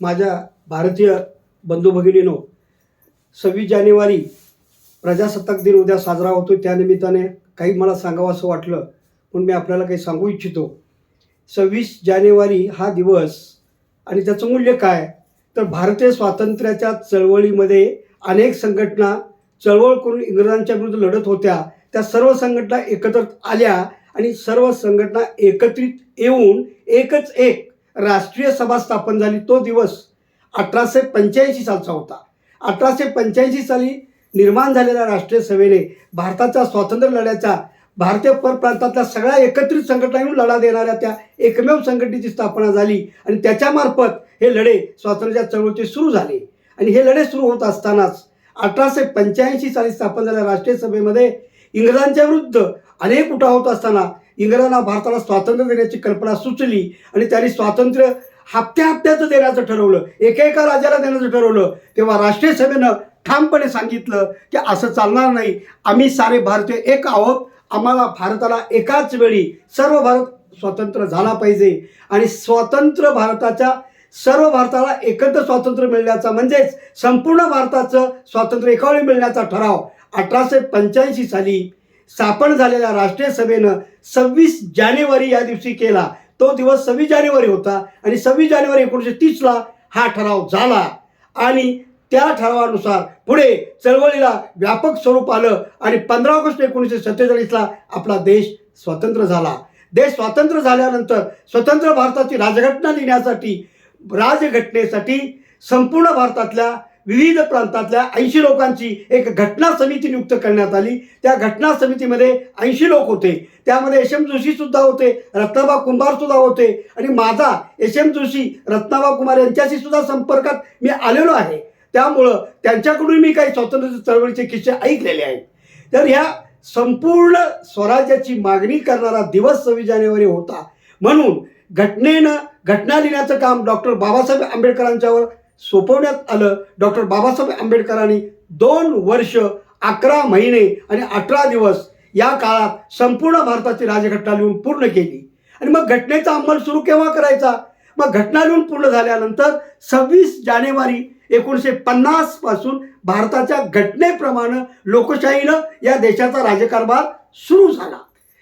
माझ्या भारतीय बंधू भगिनीनो सव्वीस जानेवारी प्रजासत्ताक दिन उद्या साजरा होतो त्यानिमित्ताने काही मला सांगावं असं वाटलं म्हणून मी आपल्याला काही सांगू इच्छितो. सव्वीस जानेवारी हा दिवस आणि त्याचं मूल्य काय? तर भारतीय स्वातंत्र्याच्या चळवळीमध्ये अनेक संघटना चळवळ करून इंग्रजांच्या विरुद्ध लढत होत्या. त्या सर्व संघटना एकत्र आल्या आणि सर्व संघटना एकत्रित येऊन एकच एक राष्ट्रीय सभा स्थापन झाली. तो दिवस अठराशे पंच्याऐंशी सालचा होता. अठराशे पंच्याऐंशी साली निर्माण झालेल्या राष्ट्रीय सभेने भारताच्या स्वातंत्र्य लढ्याच्या भारतीय परप्रांतातल्या सगळ्या एकत्रित संघटना येऊन लढा देणाऱ्या त्या एकमेव संघटनेची स्थापना झाली आणि त्याच्यामार्फत हे लढे स्वातंत्र्याच्या चळवळीचे सुरू झाले. आणि हे लढे सुरू होत असतानाच अठराशे पंच्याऐंशी साली स्थापन झालेल्या राष्ट्रीय सभेमध्ये इंग्रजांच्या विरुद्ध अनेक उठाव होत असताना इंग्रजांना भारताला स्वातंत्र्य देण्याची कल्पना सुचली आणि त्यांनी स्वातंत्र्य हप्त्या हप्त्याचं देण्याचं ठरवलं. एका एका राजाला देण्याचं ठरवलं. तेव्हा राष्ट्रीय सभेनं ठामपणे सांगितलं की असं चालणार नाही. आम्ही सारे भारतीय एक आहोत. आम्हाला भारताला एकाच वेळी सर्व भारत स्वतंत्र झाला पाहिजे. आणि स्वतंत्र भारताच्या सर्व भारताला एकत्र स्वातंत्र्य मिळण्याचा म्हणजेच संपूर्ण भारताचं स्वातंत्र्य एका वेळी मिळण्याचा ठराव अठराशे पंच्याऐंशी साली स्थापन झालेल्या राष्ट्रीय सभेनं सव्वीस जानेवारी या दिवशी केला. तो दिवस सव्वीस जानेवारी होता आणि सव्वीस जानेवारी एकोणीसशे तीसला हा ठराव झाला. आणि त्या ठरावानुसार पुढे चळवळीला व्यापक स्वरूप आलं आणि पंधरा ऑगस्ट एकोणीसशे सत्तेचाळीसला आपला देश स्वतंत्र झाला. देश स्वतंत्र झाल्यानंतर स्वतंत्र भारताची राजघटना लिहिण्यासाठी राजघटनेसाठी संपूर्ण भारतातल्या विविध प्रांतातल्या ऐंशी लोकांची एक घटना समिती नियुक्त करण्यात आली. त्या घटना समितीमध्ये ऐंशी लोक होते. त्यामध्ये एस एम जोशी सुद्धा होते रत्नाबा कुंभार सुद्धा होते आणि माझा एस एम जोशी रत्नाबा कुमार यांच्याशी सुद्धा संपर्कात मी आलेलो आहे. त्यामुळं त्यांच्याकडून मी काही स्वातंत्र्य चळवळीचे किस्से ऐकलेले आहेत. तर ह्या संपूर्ण स्वराज्याची मागणी करणारा दिवस सव्वीस जानेवारी होता. म्हणून घटनेनं घटना लिहिण्याचं काम डॉक्टर बाबासाहेब आंबेडकरांच्यावर सोपवण्यात आलं. डॉक्टर बाबासाहेब आंबेडकरांनी दोन वर्ष अकरा महिने आणि अठरा दिवस या काळात संपूर्ण भारताची राजघटना लिहून पूर्ण केली. आणि मग घटनेचा अंमल सुरू केव्हा करायचा? मग घटना लिहून पूर्ण झाल्यानंतर सव्वीस जानेवारी एकोणीसशे पन्नासपासून भारताच्या घटनेप्रमाणे लोकशाहीनं या देशाचा राजकारभार सुरू झाला.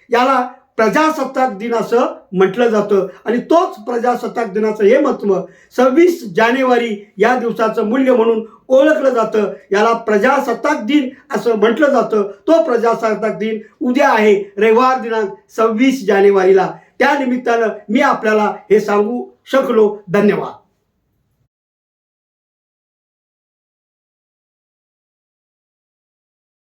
याला प्रजासत्ताक दिन असं म्हटलं जातं. आणि तोच प्रजासत्ताक दिनाचं हे महत्त्व सव्वीस जानेवारी या दिवसाचं मूल्य म्हणून ओळखलं जातं. याला प्रजासत्ताक दिन असं म्हटलं जातं. तो प्रजासत्ताक दिन उद्या आहे रविवार दिनांक सव्वीस जानेवारीला. त्या निमित्तानं मी आपल्याला हे सांगू शकलो. धन्यवाद.